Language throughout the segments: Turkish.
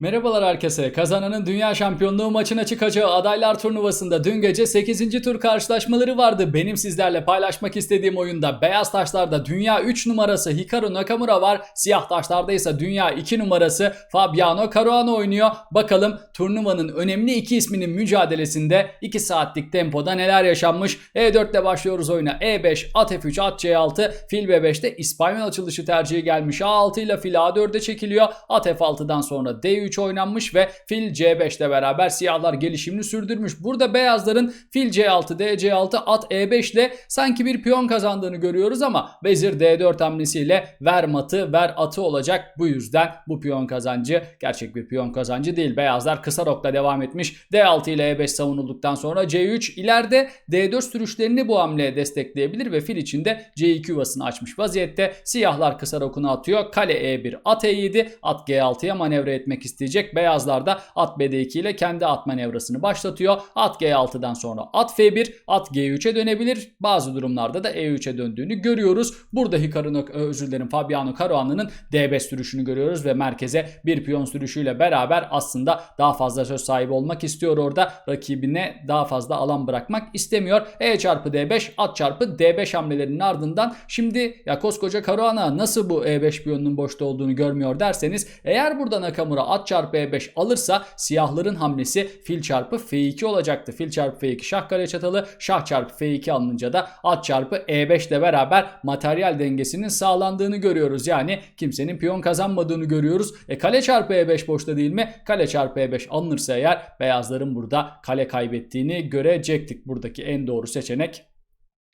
Merhabalar herkese. Kazananın dünya şampiyonluğu maçına çıkacağı adaylar turnuvasında dün gece 8. tur karşılaşmaları vardı. Benim sizlerle paylaşmak istediğim oyunda beyaz taşlarda dünya 3 numarası Hikaru Nakamura var. Siyah taşlarda ise dünya 2 numarası Fabiano Caruana oynuyor. Bakalım turnuvanın önemli iki isminin mücadelesinde 2 saatlik tempoda neler yaşanmış. E4 ile başlıyoruz oyuna. E5, at F3, at C6, fil B5'te İspanyol açılışı tercihi gelmiş. A6 ile fil A4'e çekiliyor. At F6'dan sonra D3 oynanmış ve fil C5 ile beraber siyahlar gelişimini sürdürmüş. Burada beyazların fil C6, D C6, at E5 ile sanki bir piyon kazandığını görüyoruz ama vezir D4 hamlesiyle ver matı, ver atı olacak. Bu yüzden bu piyon kazancı gerçek bir piyon kazancı değil. Beyazlar kısa rokla devam etmiş. D6 ile E5 savunulduktan sonra C3 ileride D4 sürüşlerini bu hamleye destekleyebilir ve fil içinde C2 yuvasını açmış vaziyette. Siyahlar kısa rokunu atıyor. Kale E1, at E7, at G6'ya manevra etmek isteyecek. Beyazlar da at BD2 ile kendi at manevrasını başlatıyor. At G6'dan sonra at F1, at G3'e dönebilir. Bazı durumlarda da E3'e döndüğünü görüyoruz. Burada Hikaru, özür dilerim Fabiano Caruana'nın D5 sürüşünü görüyoruz ve merkeze bir piyon sürüşüyle beraber aslında daha fazla söz sahibi olmak istiyor orada. Rakibine daha fazla alan bırakmak istemiyor. E çarpı D5, at çarpı D5 hamlelerinin ardından şimdi ya koskoca Caruana nasıl bu E5 piyonunun boşta olduğunu görmüyor derseniz eğer burada Nakamura at çarpı E5 alırsa siyahların hamlesi fil çarpı F2 olacaktı. Fil çarpı F2 şah kare çatalı, şah çarpı F2 alınınca da at çarpı E5 ile beraber materyal dengesinin sağlandığını görüyoruz. Yani kimsenin piyon kazanmadığını görüyoruz. E kale çarpı E5 boşta değil mi? Kale çarpı E5 alınırsa eğer beyazların burada kale kaybettiğini görecektik. Buradaki en doğru seçenek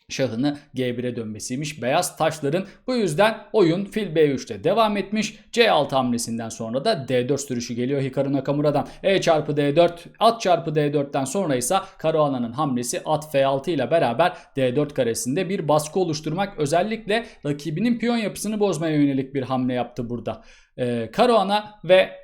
şahını G1'e dönmesiymiş beyaz taşların. Bu yüzden oyun fil B3'te devam etmiş. C6 hamlesinden sonra da D4 sürüşü geliyor Hikaru Nakamura'dan. E çarpı D4 at çarpı D4'ten sonra ise Caruana'nın hamlesi at F6 ile beraber D4 karesinde bir baskı oluşturmak özellikle rakibinin piyon yapısını bozmaya yönelik bir hamle yaptı burada. Ee, Caruana ve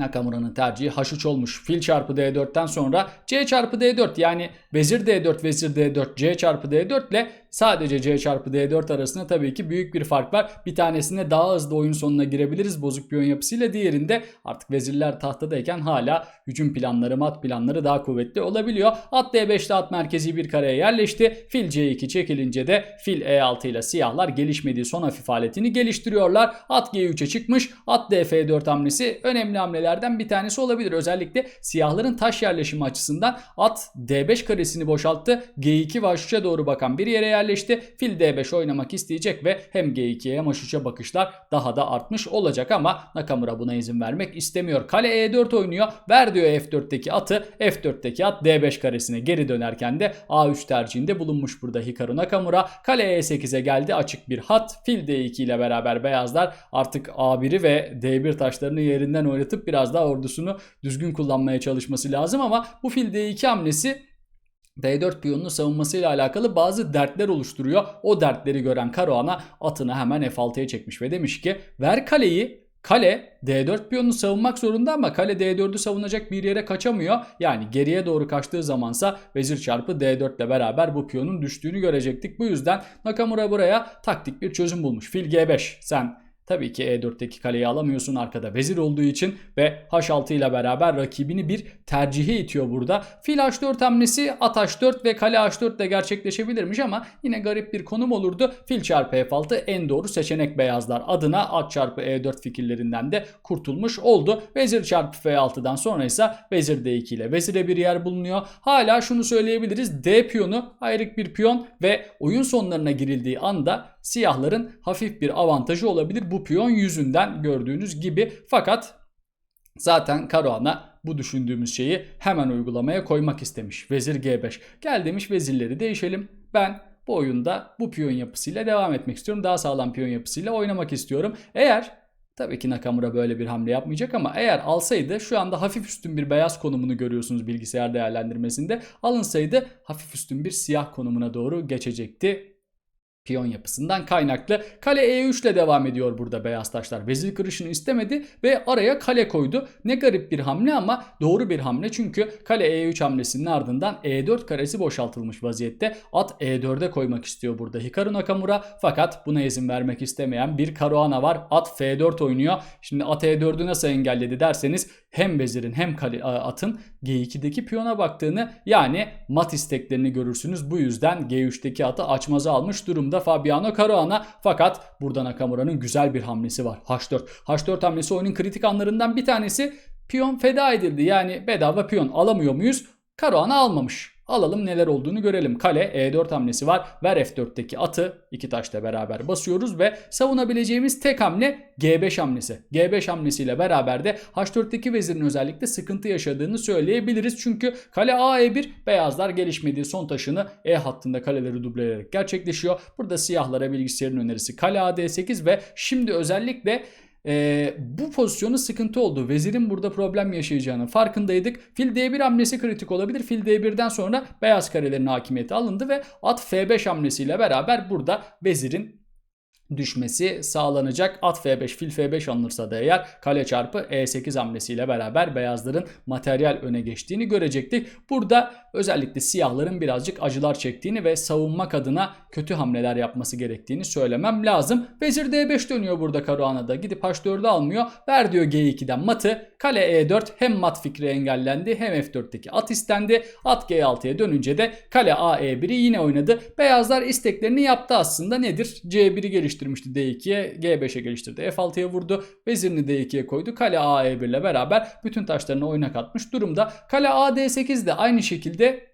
Nakamura'nın tercihi H3 olmuş. Fil çarpı D4'ten sonra C çarpı D4 yani vezir D4 vezir D4 C çarpı D4 ile sadece C çarpı D4 arasında tabii ki büyük bir fark var. Bir tanesinde daha hızlı oyun sonuna girebiliriz bozuk piyon yapısıyla. Diğerinde artık vezirler tahtadayken hala hücum planları mat planları daha kuvvetli olabiliyor. At D5'te at merkezi bir kareye yerleşti. Fil C2 çekilince de fil E6 ile siyahlar gelişmediği son hafif aletini geliştiriyorlar. At G3'e çıkmış. At DF4 hamlesi önemli hamlelerden bir tanesi olabilir. Özellikle siyahların taş yerleşimi açısından at D5 karesini boşalttı. G2 ve H3'e doğru bakan bir yere yerleşti. Fil D5 oynamak isteyecek ve hem G2'ye hem H3'e bakışlar daha da artmış olacak ama Nakamura buna izin vermek istemiyor. Kale E4 oynuyor. Ver diyor F4'teki atı. F4'teki at D5 karesine geri dönerken de A3 tercihinde bulunmuş burada Hikaru Nakamura. Kale E8'e geldi açık bir hat. Fil D2 ile beraber beyazlar artık A1'i ve D1 taşlarını yerinden oynatıp biraz daha ordusunu düzgün kullanmaya çalışması lazım ama bu fil D2 hamlesi D4 piyonunun savunmasıyla alakalı bazı dertler oluşturuyor. O dertleri gören Caruana atını hemen F6'ya çekmiş ve demiş ki ver kaleyi Kale D4 piyonunu savunmak zorunda ama kale D4'ü savunacak bir yere kaçamıyor. Yani geriye doğru kaçtığı zamansa vezir çarpı D4 ile beraber bu piyonun düştüğünü görecektik. Bu yüzden Nakamura buraya taktik bir çözüm bulmuş. Fil G5 sen Tabii ki E4'teki kaleyi alamıyorsun arkada vezir olduğu için ve H6 ile beraber rakibini bir tercihe itiyor burada. Fil H4 hamlesi at H4 ve kale H4 de gerçekleşebilirmiş ama yine garip bir konum olurdu. Fil çarpı F6 en doğru seçenek beyazlar adına at çarpı E4 fikirlerinden de kurtulmuş oldu. Vezir çarpı F6'dan sonra ise vezir D2 ile vezire bir yer bulunuyor. Hala şunu söyleyebiliriz. D piyonu ayrık bir piyon ve oyun sonlarına girildiği anda siyahların hafif bir avantajı olabilir bu piyon yüzünden gördüğünüz gibi. Fakat zaten Caruana bu düşündüğümüz şeyi hemen uygulamaya koymak istemiş. Vezir G5. Gel demiş vezirleri değişelim. Ben bu oyunda bu piyon yapısıyla devam etmek istiyorum. Daha sağlam piyon yapısıyla oynamak istiyorum. Eğer Tabii ki Nakamura böyle bir hamle yapmayacak ama eğer alsaydı şu anda hafif üstün bir beyaz konumunu görüyorsunuz bilgisayar değerlendirmesinde. Alınsaydı hafif üstün bir siyah konumuna doğru geçecekti piyon yapısından kaynaklı. Kale E3 ile devam ediyor burada beyaz taşlar. Vezir kırışını istemedi ve araya kale koydu. Ne garip bir hamle ama doğru bir hamle çünkü kale E3 hamlesinin ardından E4 karesi boşaltılmış vaziyette. At E4'e koymak istiyor burada Hikaru Nakamura fakat buna izin vermek istemeyen bir Caruana var. At F4 oynuyor. Şimdi at E4'ü nasıl engelledi derseniz hem vezirin hem kale, atın G2'deki piyona baktığını yani mat isteklerini görürsünüz. Bu yüzden G3'teki atı açmaza almış durumda Fabiano Caruana. Fakat burada Nakamura'nın güzel bir hamlesi var. H4. H4 hamlesi oyunun kritik anlarından bir tanesi. Piyon feda edildi. Yani bedava piyon alamıyor muyuz? Caruana almamış. Alalım neler olduğunu görelim. Kale E4 hamlesi var. Ver F4'teki atı iki taşla beraber basıyoruz ve savunabileceğimiz tek hamle G5 hamlesi. G5 hamlesiyle beraber de H4'teki vezirin özellikle sıkıntı yaşadığını söyleyebiliriz. Çünkü kale A-E1 beyazlar gelişmediği son taşını E hattında kaleleri dubleyerek gerçekleşiyor. Burada siyahlara bilgisayarın önerisi kale A D8 ve şimdi özellikle ee, bu pozisyonu sıkıntı oldu. Vezirin burada problem yaşayacağının farkındaydık. Fil D1 hamlesi kritik olabilir. Fil D1'den sonra beyaz karelerin hakimiyeti alındı ve at F5 hamlesiyle beraber burada vezirin düşmesi sağlanacak. At F5, fil F5 alınırsa da eğer kale çarpı E8 hamlesiyle beraber beyazların materyal öne geçtiğini görecektik. Burada özellikle siyahların birazcık acılar çektiğini ve savunmak adına kötü hamleler yapması gerektiğini söylemem lazım. Vezir D5 dönüyor burada Caruana'da. Gidip H4'ü almıyor. Ver diyor G2'den matı. Kale E4 hem mat fikri engellendi hem F4'teki at istendi. At G6'ya dönünce de kale A E1'i yine oynadı. Beyazlar isteklerini yaptı aslında. Nedir? C1'i geliştirmişti D2'ye. G5'e geliştirdi. F6'ya vurdu. Vezirini D2'ye koydu. Kale A E1 ile beraber bütün taşlarını oyuna katmış durumda. Kale A D8 de aynı şekilde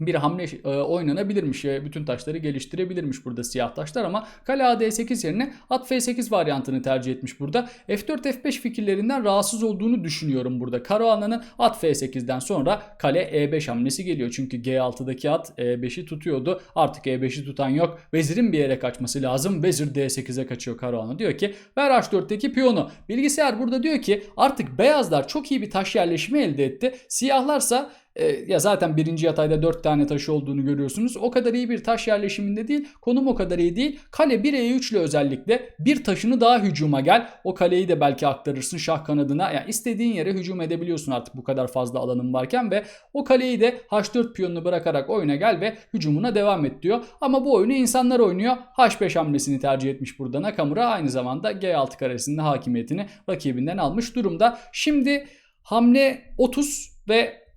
bir hamle e, oynanabilirmiş. E, bütün taşları geliştirebilirmiş burada siyah taşlar ama kale A D8 yerine at F8 varyantını tercih etmiş burada. F4 F5 fikirlerinden rahatsız olduğunu düşünüyorum burada. Caruana'nın at F8'den sonra kale E5 hamlesi geliyor. Çünkü G6'daki at E5'i tutuyordu. Artık E5'i tutan yok. Vezirin bir yere kaçması lazım. Vezir D8'e kaçıyor Caruana. Diyor ki ver H4'teki piyonu. Bilgisayar burada diyor ki artık beyazlar çok iyi bir taş yerleşimi elde etti. Siyahlarsa e, ya zaten birinci yatayda 4 tane taşı olduğunu görüyorsunuz. O kadar iyi bir taş yerleşiminde değil. Konum o kadar iyi değil. Kale 1 E3 ile özellikle bir taşını daha hücuma gel. O kaleyi de belki aktarırsın şah kanadına. Yani istediğin yere hücum edebiliyorsun artık bu kadar fazla alanın varken ve o kaleyi de H4 piyonunu bırakarak oyuna gel ve hücumuna devam et diyor. Ama bu oyunu insanlar oynuyor. H5 hamlesini tercih etmiş burada Nakamura. Aynı zamanda G6 karesinde hakimiyetini rakibinden almış durumda. Şimdi hamle 30 ve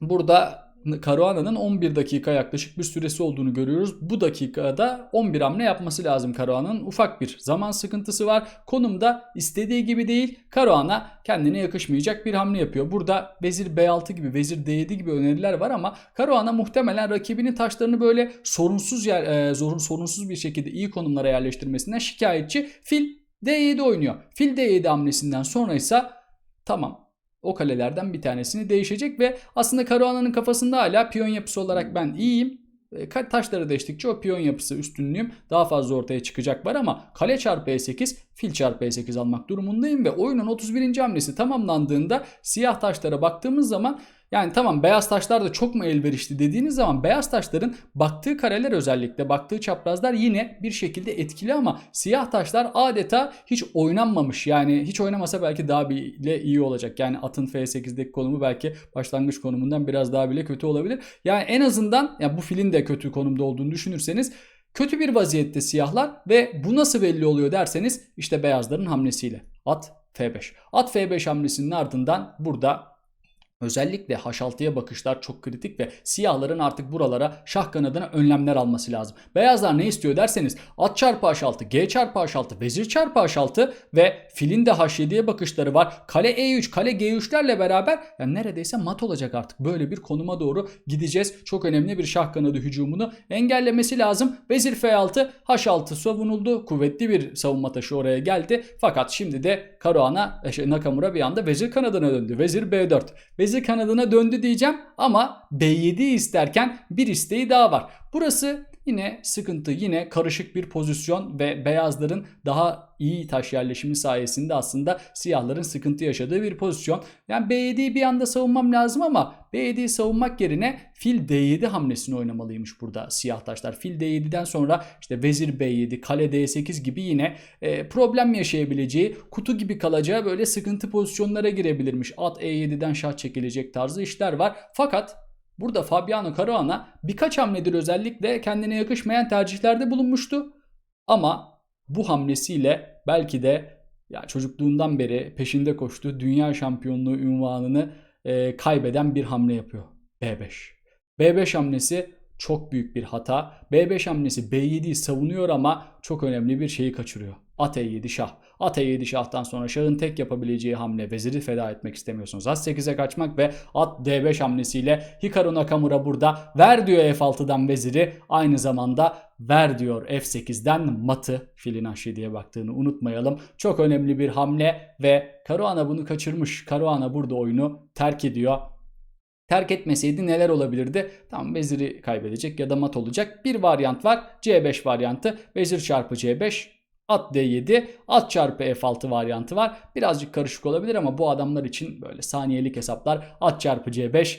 Burada Caruana'nın 11 dakika yaklaşık bir süresi olduğunu görüyoruz. Bu dakikada 11 hamle yapması lazım Caruana'nın. Ufak bir zaman sıkıntısı var. Konumda istediği gibi değil. Caruana kendine yakışmayacak bir hamle yapıyor. Burada vezir B6 gibi, vezir D7 gibi öneriler var ama Caruana muhtemelen rakibinin taşlarını böyle sorunsuz yer, e, zorun sorunsuz bir şekilde iyi konumlara yerleştirmesinden şikayetçi. Fil D7 oynuyor. Fil D7 hamlesinden sonra ise tamam o kalelerden bir tanesini değişecek ve aslında Caruana'nın kafasında hala piyon yapısı olarak ben iyiyim. E, taşları değiştikçe o piyon yapısı üstünlüğüm daha fazla ortaya çıkacak var ama kale çarpı E8 fil çarpı E8 almak durumundayım ve oyunun 31. hamlesi tamamlandığında siyah taşlara baktığımız zaman yani tamam beyaz taşlar da çok mu elverişli dediğiniz zaman beyaz taşların baktığı kareler özellikle baktığı çaprazlar yine bir şekilde etkili ama siyah taşlar adeta hiç oynanmamış. Yani hiç oynamasa belki daha bile iyi olacak. Yani atın F8'deki konumu belki başlangıç konumundan biraz daha bile kötü olabilir. Yani en azından ya bu filin de kötü konumda olduğunu düşünürseniz kötü bir vaziyette siyahlar ve bu nasıl belli oluyor derseniz işte beyazların hamlesiyle. At F5. At F5 hamlesinin ardından burada Özellikle H6'ya bakışlar çok kritik ve siyahların artık buralara şah kanadına önlemler alması lazım. Beyazlar ne istiyor derseniz at çarpı H6, G çarpı H6, vezir çarpı H6 ve filin de H7'ye bakışları var. Kale E3, kale G3'lerle beraber yani neredeyse mat olacak artık. Böyle bir konuma doğru gideceğiz. Çok önemli bir şah kanadı hücumunu engellemesi lazım. Vezir F6, H6 savunuldu. Kuvvetli bir savunma taşı oraya geldi. Fakat şimdi de Caruana, şey, Nakamura bir anda vezir kanadına döndü. Vezir B4. Vezir kanadına döndü diyeceğim ama B7 isterken bir isteği daha var. Burası yine sıkıntı yine karışık bir pozisyon ve beyazların daha iyi taş yerleşimi sayesinde aslında siyahların sıkıntı yaşadığı bir pozisyon. Yani B7'yi bir anda savunmam lazım ama B7'yi savunmak yerine fil D7 hamlesini oynamalıymış burada siyah taşlar. Fil D7'den sonra işte vezir B7, kale D8 gibi yine e, problem yaşayabileceği, kutu gibi kalacağı böyle sıkıntı pozisyonlara girebilirmiş. At E7'den şah çekilecek tarzı işler var. Fakat burada Fabiano Caruana birkaç hamledir özellikle kendine yakışmayan tercihlerde bulunmuştu. Ama bu hamlesiyle belki de ya çocukluğundan beri peşinde koştuğu dünya şampiyonluğu ünvanını e, kaybeden bir hamle yapıyor. B5. B5 hamlesi çok büyük bir hata. B5 hamlesi B7'yi savunuyor ama çok önemli bir şeyi kaçırıyor. At E7 şah. At E7 şahtan sonra şahın tek yapabileceği hamle veziri feda etmek istemiyorsunuz. At 8'e kaçmak ve at D5 hamlesiyle Hikaru Nakamura burada ver diyor F6'dan veziri. Aynı zamanda ver diyor F8'den matı filin aşağı diye baktığını unutmayalım. Çok önemli bir hamle ve Caruana bunu kaçırmış. Caruana burada oyunu terk ediyor. Terk etmeseydi neler olabilirdi? Tam veziri kaybedecek ya da mat olacak. Bir varyant var. C5 varyantı. Vezir çarpı C5 At D7, at çarpı F6 varyantı var. Birazcık karışık olabilir ama bu adamlar için böyle saniyelik hesaplar. At çarpı C5,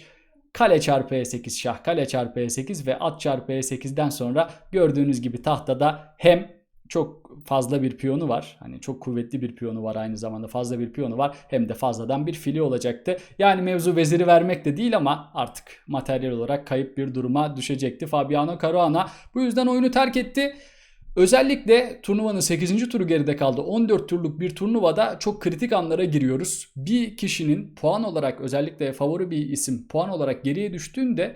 kale çarpı E8 şah, kale çarpı E8 ve at çarpı E8'den sonra gördüğünüz gibi tahtada hem çok fazla bir piyonu var. Hani çok kuvvetli bir piyonu var aynı zamanda fazla bir piyonu var. Hem de fazladan bir fili olacaktı. Yani mevzu veziri vermek de değil ama artık materyal olarak kayıp bir duruma düşecekti. Fabiano Caruana bu yüzden oyunu terk etti. Özellikle turnuvanın 8. turu geride kaldı. 14 turluk bir turnuvada çok kritik anlara giriyoruz. Bir kişinin puan olarak özellikle favori bir isim puan olarak geriye düştüğünde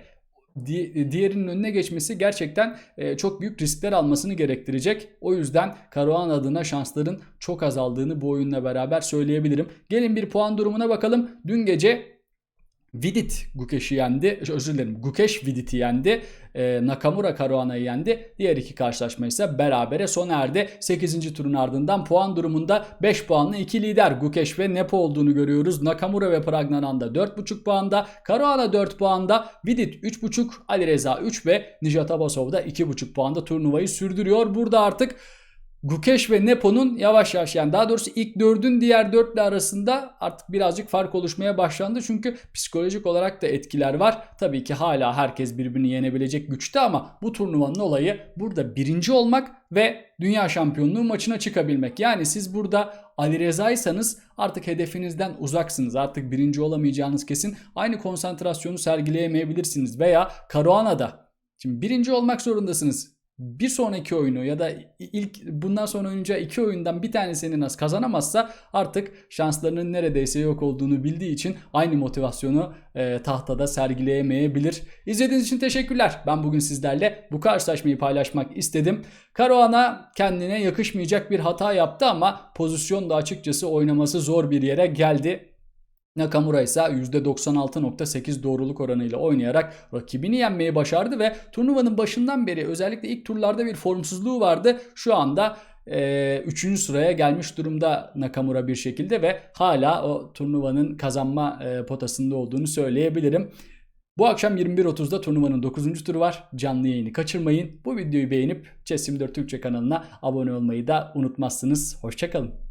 diğerinin önüne geçmesi gerçekten e, çok büyük riskler almasını gerektirecek. O yüzden Karahan adına şansların çok azaldığını bu oyunla beraber söyleyebilirim. Gelin bir puan durumuna bakalım. Dün gece Vidit Gukesh'i yendi. Özür dilerim. Gukesh Vidit'i yendi. E, Nakamura Caruana'yı yendi. Diğer iki karşılaşma ise berabere sona erdi. 8. turun ardından puan durumunda 5 puanlı iki lider Gukesh ve Nepo olduğunu görüyoruz. Nakamura ve Pragnananda 4.5 puanda. Caruana 4 puanda. Vidit 3.5. Ali Reza 3 ve Nijat Abasov da 2.5 puanda turnuvayı sürdürüyor. Burada artık Gukesh ve Nepo'nun yavaş yavaş yani daha doğrusu ilk dördün diğer dörtle arasında artık birazcık fark oluşmaya başlandı. Çünkü psikolojik olarak da etkiler var. Tabii ki hala herkes birbirini yenebilecek güçte ama bu turnuvanın olayı burada birinci olmak ve dünya şampiyonluğu maçına çıkabilmek. Yani siz burada Ali Reza'ysanız artık hedefinizden uzaksınız. Artık birinci olamayacağınız kesin. Aynı konsantrasyonu sergileyemeyebilirsiniz. Veya Caruana'da. Şimdi birinci olmak zorundasınız bir sonraki oyunu ya da ilk bundan sonra oynayacağı iki oyundan bir tanesini nasıl kazanamazsa artık şanslarının neredeyse yok olduğunu bildiği için aynı motivasyonu e, tahtada sergileyemeyebilir. İzlediğiniz için teşekkürler. Ben bugün sizlerle bu karşılaşmayı paylaşmak istedim. Caruana kendine yakışmayacak bir hata yaptı ama pozisyon da açıkçası oynaması zor bir yere geldi. Nakamura ise %96.8 doğruluk oranıyla oynayarak rakibini yenmeyi başardı ve turnuvanın başından beri özellikle ilk turlarda bir formsuzluğu vardı. Şu anda 3. E, sıraya gelmiş durumda Nakamura bir şekilde ve hala o turnuvanın kazanma e, potasında olduğunu söyleyebilirim. Bu akşam 21.30'da turnuvanın 9. turu var. Canlı yayını kaçırmayın. Bu videoyu beğenip Chess 24 Türkçe kanalına abone olmayı da unutmazsınız. Hoşçakalın.